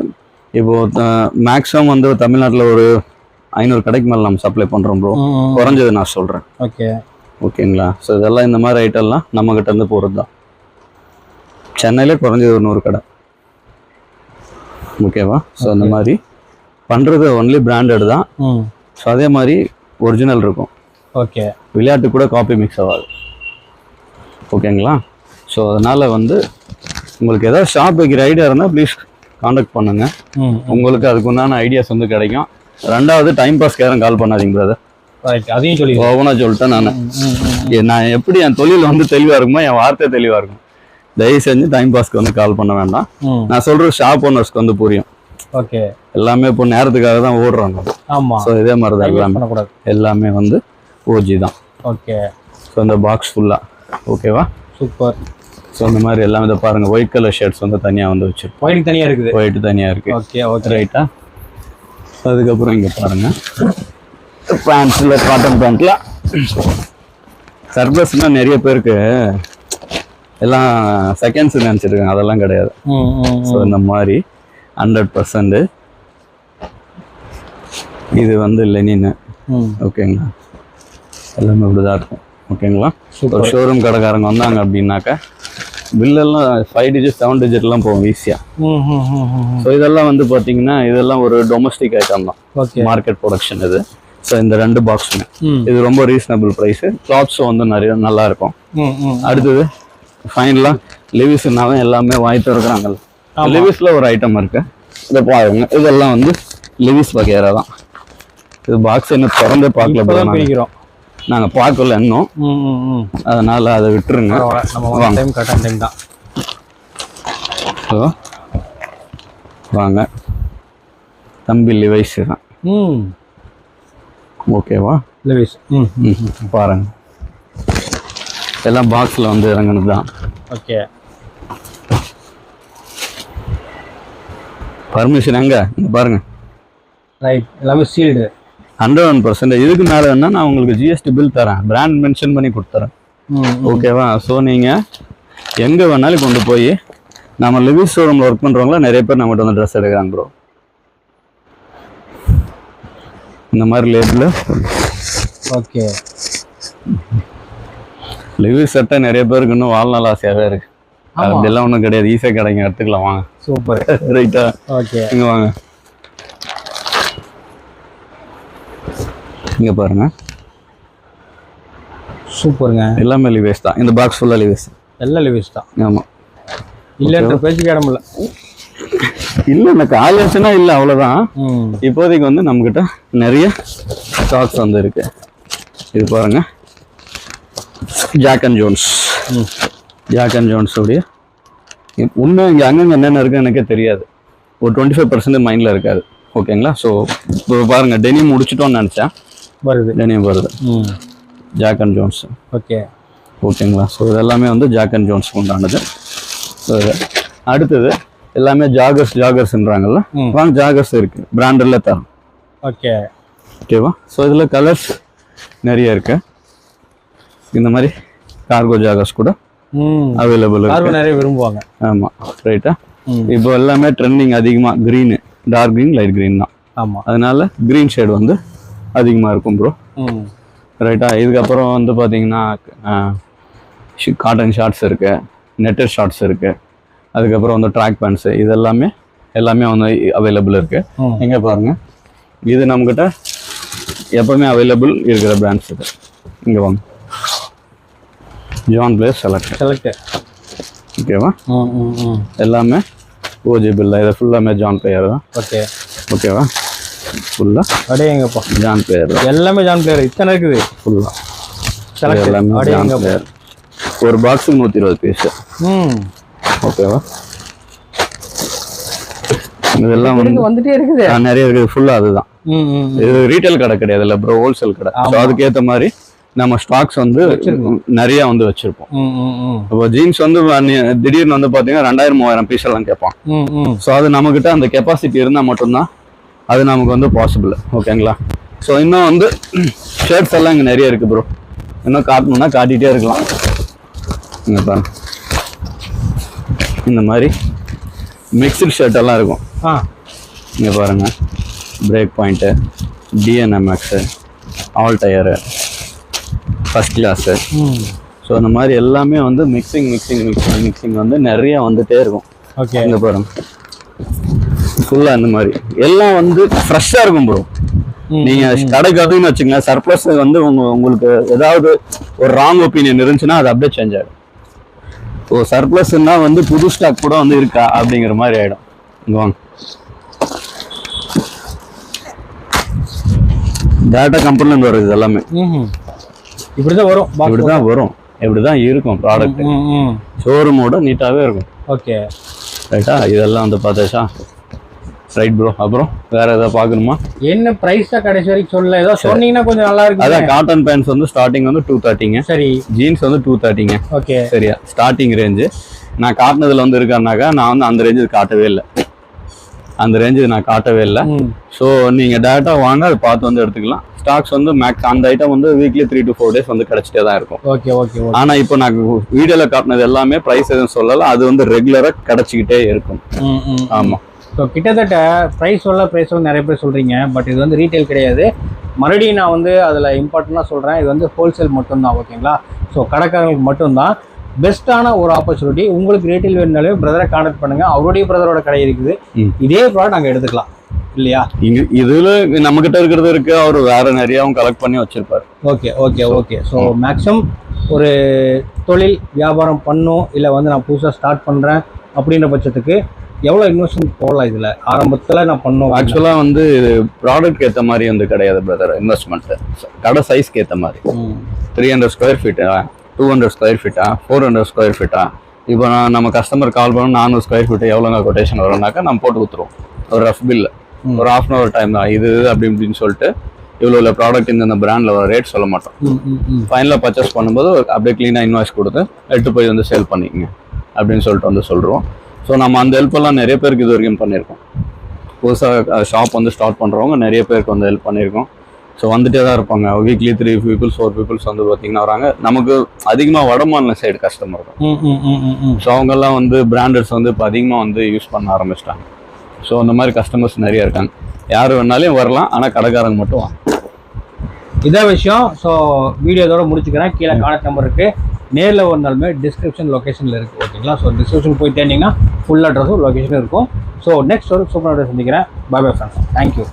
இப்போ மேக்ஸிமம் வந்து தமிழ்நாட்டில் ஒரு ஐநூறு கடைக்கு மேலே நம்ம சப்ளை பண்ணுறோம் ப்ரோ குறைஞ்சது நான் சொல்கிறேன் ஓகே. ஓகேங்களா? ஸோ இதெல்லாம் இந்த மாதிரி ஐட்டம்லாம் நம்மக்கிட்ட இருந்து போகிறது தான் சென்னையிலே குறைஞ்சது ஒரு நூறு கடை. ஓகேவா? ஸோ அந்த மாதிரி பண்ணுறது ஒன்லி பிராண்டட் தான். ஸோ அதே மாதிரி ஒரிஜினல் இருக்கும். ஓகே. விளையாட்டு கூட காப்பி மிக்ஸ் ஆகாது. ஓகேங்களா? ஸோ அதனால் வந்து உங்களுக்கு ஏதாவது ஷாப் வைக்கிற ஐடியா இருந்தால் ப்ளீஸ் காண்டாக்ட் பண்ணுங்கள் ம் உங்களுக்கு அதுக்கு உண்டான ஐடியாஸ் வந்து கிடைக்கும். ரெண்டாவது டைம் பாஸ்க்கு யாரும் கால் பண்ணாதீங்க பிரதர் அதையும் சொல்லி ஓவனாக சொல்லிட்டேன் நான். நான் எப்படி என் தொழில் வந்து தெளிவாக இருக்குமோ என் வார்த்தை தெளிவாக இருக்கும். தயவு செஞ்சு டைம் பாஸ்க்கு வந்து கால் பண்ண வேண்டாம். நான் சொல்கிறது ஷாப் ஓனர்ஸ்க்கு வந்து புரியும். ஓகே எல்லாமே இப்போ நேரத்துக்காக தான் நம்ம ஆமா. ஸோ இதே மாதிரி தான் எல்லாமே. பண்ணக்கூடாது. எல்லாமே வந்து ஓஜி தான். ஓகே ஸோ இந்த பாக்ஸ் ஃபுல்லாக ஓகேவா சூப்பர் ஸோ இந்த மாதிரி எல்லாமே இதை பாருங்கள் ஒயிட் கலர் ஷர்ட்ஸ் வந்து தனியாக வந்து வச்சிருக்கோம். ஒயிட் தனியா இருக்குது. ஒயிட் தனியாக இருக்குது ஓகே ஓகே ரைட்டா அதுக்கப்புறம் இங்கே பாருங்கள் பேண்ட்ஸில் காட்டன் பேண்ட்டில் சர்ப்ளஸ்னால் நிறைய பேருக்கு எல்லாம் செகண்ட்ஸ் நினச்சிருக்காங்க. அதெல்லாம் கிடையாது. ஸோ இந்த மாதிரி ஹண்ட்ரட் பர்சன்ட் இது வந்து லெனின் ஓகேங்களா எல்லாமே இப்படி தான் இருக்கும் ஓகேங்களா ஒரு ஷோரூம் கடைக்காரங்க வந்தாங்க அப்படின்னாக்கா பில்லெல்லாம் ஃபைவ் டிஜிட் செவன் டிஜிட்லாம் போகும் ஈஸியாக ஸோ இதெல்லாம் வந்து பார்த்தீங்கன்னா இதெல்லாம் ஒரு டொமஸ்டிக் ஐட்டம் தான். மார்க்கெட் ப்ரொடக்ஷன் இது. ஸோ இந்த ரெண்டு பாக்ஸுமே இது ரொம்ப ரீசனபிள் ப்ரைஸு கிளாத்ஸும் வந்து நிறைய நல்லா இருக்கும். அடுத்தது ஃபைனலாக லிவிஸ்னாவே எல்லாமே வாங்கி திறக்கிறாங்கல்ல. லிவிஸில் ஒரு ஐட்டம் இருக்கு. இதை பாருங்க. இதெல்லாம் வந்து லிவிஸ் வகையறா தான் இது பாக்ஸ் இன்னும் திறந்தே பார்க்கல. பிரிக்கிறோம். நாங்க பார்க்கல இன்னும். அதனால அதை விட்டுருங்க. நம்ம டைம் டைம் தான். ஸோ வாங்க. தம்பி லிவைஸ் தான். ம். ஓகேவா லெவிஸ் ம் ம் பாருங்க. எல்லாம் பாக்ஸில் வந்து இறங்குனது தான். ஓகே பர்மிஷன் எங்க? பாருங்க. ரைட் எல்லாமே சீல்டு ஹண்ட்ரட் ஒன் பர்சன்ட் இதுக்கு மேலே வேணா நான் உங்களுக்கு ஜிஎஸ்டி பில் தரேன். பிராண்ட் மென்ஷன் பண்ணி கொடுத்துறேன். ஓகேவா ஸோ நீங்கள் எங்கே வேணாலும் கொண்டு போய் நம்ம லிவிஸ் ஷோரூமில் ஒர்க் பண்ணுறவங்கள நிறைய பேர் நம்மகிட்ட வந்து ட்ரெஸ் எடுக்கிறாங்க ப்ரோ இந்த மாதிரி லேபிள் ஓகே லிவிஸ் சட்டை நிறைய பேருக்கு இன்னும் வாழ்நாள் ஆசையாகவே இருக்கு. அப்படியெல்லாம் ஒன்றும் கிடையாது. ஈஸியாக கிடைக்கும். எடுத்துக்கலாம். வாங்க. சூப்பர் ரைட்டா ஓகே இங்கே வாங்க. இங்கே பாருங்க. சூப்பருங்க. எல்லாமே லிவேஸ் தான். இந்த பாக்ஸ் ஃபுல்லாக லிவேஸ் எல்லாம் லெவிஸ் தான். ஆமாம் இல்லைன்ற பேச்சுக்கு இடம் இல்லை. இல்லை எனக்கு ஆயிடுச்சுன்னா இல்லை அவ்வளோதான் இப்போதைக்கு வந்து நம்மக்கிட்ட நிறைய ஸ்டாக்ஸ் வந்து இருக்கு. இது பாருங்க. Jack and Jones Jack and Jones உடைய இன்னும் இங்கே அங்கங்கே என்னென்ன இருக்குன்னு எனக்கே தெரியாது. ஒரு டுவெண்ட்டி ஃபைவ் பர்சன்ட் மைண்டில் இருக்காது. ஓகேங்களா ஸோ இப்போ பாருங்க டெனி முடிச்சிட்டோம்னு நினச்சேன். வருது. டெனிம் வருது. Jack and Jones okay. ஓகேங்களா? ஸோ இதெல்லாமே வந்து ஜாக் அண்ட் ஜோன்ஸ் உண்டானது. ஸோ இது அடுத்தது எல்லாமே ஜாகர்ஸ் ஜாகர்ஸ்ன்றாங்கல்ல. வாங்க ஜாகர்ஸ் இருக்கு. பிராண்டில் தரோம். ஓகே. ஓகேவா ஸோ இதில் கலர்ஸ் நிறைய இருக்கு. இந்த மாதிரி கார்கோ ஜாகர்ஸ் கூட அவைலபிள் நிறைய விரும்புவாங்க. ஆமா ரைட்டா இப்போ எல்லாமே ட்ரெண்டிங் அதிகமா green dark green light green தான். ஆமா. அதனால green ஷேட் வந்து அதிகமா இருக்கும் ப்ரோ ரைட்டா இதுக்கப்புறம் வந்து பார்த்தீங்கன்னா காட்டன் ஷார்ட்ஸ் இருக்கு நெட்டட் ஷார்ட்ஸ் இருக்கு. அதுக்கப்புறம் வந்து ட்ராக் பேண்ட்ஸு இது எல்லாமே எல்லாமே வந்து அவைலபிள் இருக்கு. ம் எங்க பாருங்க. இது நம்மக்கிட்ட எப்பவுமே அவைலபிள் இருக்கிற பிராண்ட்ஸ் இது. இங்க வாங்க. ஜான் பிளேஸ் செலக்ட் செலக்ட் ஓகேவா எல்லாமே ஓஜி பில்லா இது ஃபுல்லாமே ஜான் பிளேயர் தான். ஓகே ஓகேவா ஃபுல்லாக அடேங்கப்பா ஜான் பிளேயர் எல்லாமே ஜான் பிளேயர் இத்தனை இருக்குது? ஃபுல்லாக செலக்ட் எல்லாமே ஜான் பிளேயர் ஒரு பாக்ஸுக்கு நூற்றி இருபது பீஸு ம். ஓகேவா இதெல்லாம் வந்து வந்துட்டே இருக்குது. நிறைய இருக்குது. ஃபுல்லாக அதுதான். இது ரீட்டைல் கடை கிடையாது இல்லை ப்ரோ ஹோல்சேல் கடை. ஸோ அதுக்கேற்ற மாதிரி நம்ம ஸ்டாக்ஸ் வந்து நிறைய வந்து வச்சிருப்போம். ம் ம் ம். இப்போ ஜீன்ஸ் வந்து திடீர்னு வந்து பார்த்தீங்கன்னா ரெண்டாயிரம் மூவாயிரம் பீஸ் எல்லாம் கேட்பான். ஸோ அது நம்மக்கிட்ட அந்த கெப்பாசிட்டி இருந்தால் மட்டும்தான் அது நமக்கு வந்து பாசிபிள் ஓகேங்களா ஸோ இன்னும் வந்து ஷர்ட்ஸ் எல்லாம் இங்கே நிறைய இருக்குது ப்ரோ இன்னும் காட்டணும்னா காட்டிகிட்டே இருக்கலாம். இங்கே பாருங்க. இந்த மாதிரி மிக்சட் ஷர்ட் எல்லாம் இருக்கும். ஆ. இங்கே பாருங்க. Break point DNMX all tier first class so அந்த மாதிரி எல்லாமே வந்து மிக்சிங் மிக்சிங் மிக்சிங் மிக்சிங் வந்து நிறைய வந்துட்டே இருக்கும். ஓகே இங்கே பாருங்க. ஃபுல்லாக இந்த மாதிரி. எல்லாம் வந்து ஃப்ரெஷ்ஷாக இருக்கும் ப்ரோ நீங்கள் கடைக்கு அதுன்னு வச்சுங்களேன் சர்ப்ளஸ் வந்து உங்க உங்களுக்கு ஏதாவது ஒரு ராங் ஒப்பீனியன் இருந்துச்சுன்னா அது அப்படியே சேஞ்ச் ஆகிடும் ஓ சர்ப்ளஸ்ன்னா வந்து புது ஸ்டாக் கூட வந்து இருக்கா அப்படிங்கிற மாதிரி ஆகிடும் இங்கே வாங்க. டேட்டா கம்பெனிலேருந்து வருது இது எல்லாமே. ம் இப்படி தான் வரும். Box. இப்படி தான் வரும். இப்படி தான் இருக்கும் ப்ராடக்ட் ஷோரூமோட நீட்டாகவே இருக்கும். ஓகே ரைட்டா இதெல்லாம் வந்து பார்த்தாச்சா? ரைட் ப்ரோ அப்புறம் வேற ஏதாவது பார்க்கணுமா? என்ன பிரைஸ் தான் கடைசி வரைக்கும் சொல்லல. ஏதோ சொன்னீங்கன்னா கொஞ்சம் நல்லா அதான் இருக்கு காட்டன் பேண்ட்ஸ் வந்து ஸ்டார்டிங் வந்து டூ தேர்ட்டிங்க சரி. ஜீன்ஸ் வந்து டூ தேர்ட்டிங்க ஓகே சரியா? ஸ்டார்டிங் ரேஞ்சு நான் காட்டினதுல வந்து இருக்காருனாக்கா நான் வந்து அந்த ரேஞ்சு காட்டவே இல்லை. அந்த ரேஞ்சு நான் காட்டவே இல்லை. ஸோ நீங்கள் டேரெக்டாக வாங்க அதை பார்த்து வந்து எடுத்துக்கலாம். ஸ்டாக்ஸ் வந்து மேக்ஸ் அந்த ஐட்டம் வந்து weekly three to four days வந்து கிடச்சிட்டே தான் இருக்கும். ஓகே ஓகே ஆனால் இப்போ நான் வீடியோவில் காட்டினது எல்லாமே ப்ரைஸ் எதுவும் சொல்லலை. அது வந்து ரெகுலராக கிடச்சிக்கிட்டே இருக்கும். ஆமாம் ஸோ கிட்டத்தட்ட ப்ரைஸ் சொல்ல ப்ரைஸ் சொல்ல நிறைய பேர் சொல்கிறீங்க பட் இது வந்து ரீட்டைல் கிடையாது. மறுபடியும் நான் வந்து அதில் இம்பார்ட்டண்ட்டாக சொல்கிறேன் இது வந்து ஹோல்சேல் மட்டும்தான் ஓகேங்களா? ஸோ கடைக்காரங்களுக்கு மட்டும்தான். பெஸ்ட்டான ஒரு ஆப்பர்ச்சுனிட்டி உங்களுக்கு ரீட்டைல் வேணுனாலே பிரதரை கான்டாக்ட் பண்ணுங்கள் அவருடைய பிரதரோட கடை இருக்குது. இதே ப்ராடக்ட் நாங்கள் எடுத்துக்கலாம் இல்லையா? இதுல நம்ம கிட்ட இருக்கிறது இருக்கு அவர் வேற நிறையாவும் கலெக்ட் பண்ணி வச்சிருப்பாரு. Okay okay okay so maximum ஒரு தொழில் வியாபாரம் பண்ணும் இல்லை வந்து நான் புதுசாக ஸ்டார்ட் பண்ணுறேன் அப்படின்ற பட்சத்துக்கு எவ்வளோ இன்வெஸ்ட்மெண்ட் போடலாம் இதில்? ஆரம்பத்தில் நான் பண்ணோம் ஆக்சுவலா வந்து இது ப்ராடக்ட் ஏத்த மாதிரி வந்து கிடையாது பிரதர் இன்வெஸ்ட்மெண்ட் கடை சைஸ்க்கு ஏத்த மாதிரி. த்ரீ ஹண்ட்ரட் ஸ்கொயர் ஃபீட்டா டூ ஹண்ட்ரட் ஸ்கொயர் ஃபீட்டா ஃபோர் ஹண்ட்ரட் ஸ்கொயர் ஃபீட்டா இப்போ நான் நம்ம கஸ்டமர் கால் பண்ணோம் நானூறு ஸ்கொயர் ஃபீட் எவ்வளோங்க கொட்டேஷன் வரும்னாக்கா நம்ம போட்டு கொடுத்துருவோம். ஒரு ரஃப் பில் ம். ஒரு ஹாஃப் அன் ஹவர் டைம் தான். இது இது அப்படி இப்படின்னு சொல்லிட்டு இவ்வளோ இல்லை ப்ராடக்ட் இந்த பிராண்டில் வர ரேட் சொல்ல மாட்டோம். ஃபைனலாக பர்ச்சேஸ் பண்ணும்போது அப்படியே க்ளீனாக இன்வாய்ஸ் கொடுத்து எடுத்து போய் வந்து சேல் பண்ணிக்கங்க. அப்படின்னு சொல்லிட்டு வந்து சொல்கிறோம் ஸோ நம்ம அந்த எல்லாம் நிறைய பேருக்கு இது வரைக்கும் பண்ணியிருக்கோம். புதுசாக ஷாப் வந்து ஸ்டார்ட் பண்ணுறவங்க நிறைய பேருக்கு வந்து ஹெல்ப் பண்ணியிருக்கோம். ஸோ வந்துட்டே தான் இருப்பாங்க. Weekly three peoples four peoples வந்து பார்த்தீங்கன்னா வராங்க. நமக்கு அதிகமாக வடமாநில சைடு கஸ்டமர் தான். ஸோ அவங்கெல்லாம் வந்து பிராண்டட்ஸ் வந்து இப்போ அதிகமாக வந்து யூஸ் பண்ண ஆரம்பிச்சிட்டாங்க. ஸோ அந்த மாதிரி கஸ்டமர்ஸ் நிறைய இருக்காங்க. யார் வேணாலும் வரலாம். ஆனால் கடைக்காரங்க மட்டும் வாங்க. இதான் விஷயம். ஸோ வீடியோ இதோட முடிச்சுக்கிறேன். கீழே கான்டாக்ட் நம்பர் இருக்கு. நேரில் வந்தாலுமே டிஸ்கிரிப்ஷன் லொக்கேஷனில் இருக்குது ஓகேங்களா ஸோ டிஸ்கிரிப்ஷன் போய் தேடிங்கன்னா ஃபுல் அட்ரஸும் லொக்கேஷனும் இருக்கும். ஸோ நெக்ஸ்ட் ஒரு சூப்பர் அட்ரஸ் சந்திக்கிறேன். Bye bye friends thank you